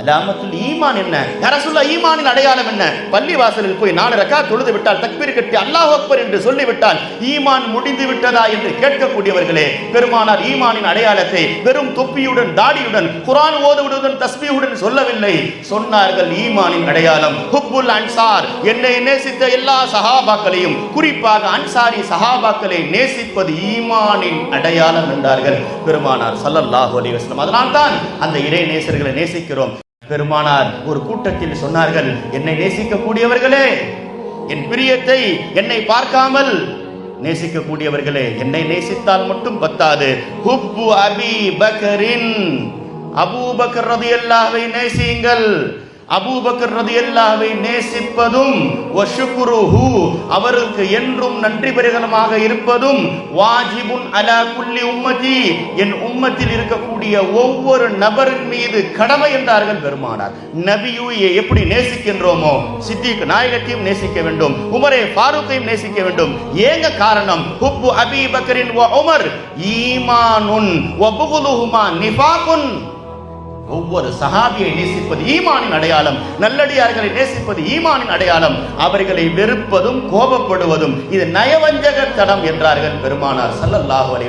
அலாமத்துல் ஈமான் என்ன? அரசுள்ள ஈமானின் அடையாளம் என்ன? பள்ளி வாசலில் போய் நாலு ரக்கா தொழுது விட்டால் தக்பீர் கட்டி அல்லாஹ் அக்பர் என்று சொல்லிவிட்டால் ஈமான் முடிந்து விட்டதா என்று கேட்கக்கூடியவர்களே பெருமானார் ஈமானின் அடையாளத்தை வெறும் தொப்பியுடன் தாடியுடன் குரான் ஓதுவதுடன் தஸ்மியுடன் சொல்லவில்லை. சொன்னார்கள் ஈமானின் அடையாளம். ஹுப்புல் அன்சார் என்னை நேசித்த எல்லா சஹாபாக்களையும் குறிப்பாக அன்சாரி சஹாபாக்களை நேசிப்பது ஈமானின் அடையாளம் என்றார்கள் பெருமானார் ஸல்லல்லாஹு அலைஹி அதனால்தான் அந்த இறை நேசர்களை நேசிக்கிறோம். பெருமானார் ஒரு கூட்டத்தில் சொன்னார்கள் என்னை நேசிக்கக்கூடியவர்களே என் பிரியத்தை என்னை பார்க்காமல் நேசிக்கக்கூடியவர்களே என்னை நேசித்தால் மட்டும் பத்தாது. ஹுப்பு அபி பக்கரின் அபூபக்கர் ரதியல்லாவை நேசியுங்கள். அபூபக்கர் ரதியல்லாவை நேசிப்பதும் அவருக்கு என்றும் நன்றி பெருகலமாக இருப்பதும் வாஜிபுன் அலா குல்லி உம்மதி என் உம்மத்தில் இருக்கக்கூடிய ஒவ்வொரு நபரின் மீது கடமை என்றார்கள் பெருமானார். நபியூயை எப்படி நேசிக்கின்றோமோ சித்திக் நாயகத்தையும் நேசிக்க வேண்டும் உமரே ஃபாரூக்கையும் நேசிக்க வேண்டும். ஏங்க காரணம்? ஹுப்பு அபி பக்கரின் உமர் ஈமானுன் நிபாகுன் ஒவ்வொரு சஹாபியை நேசிப்பது ஈமானின் அடையாளம் நல்லடியார்களை நேசிப்பது ஈமானின் அடையாளம். அவர்களை வெறுப்பதும் கோபப்படுவதும் இது நயவஞ்சகத்தனம் என்றார்கள் பெருமானார் சல்லல்லாஹு அலைஹி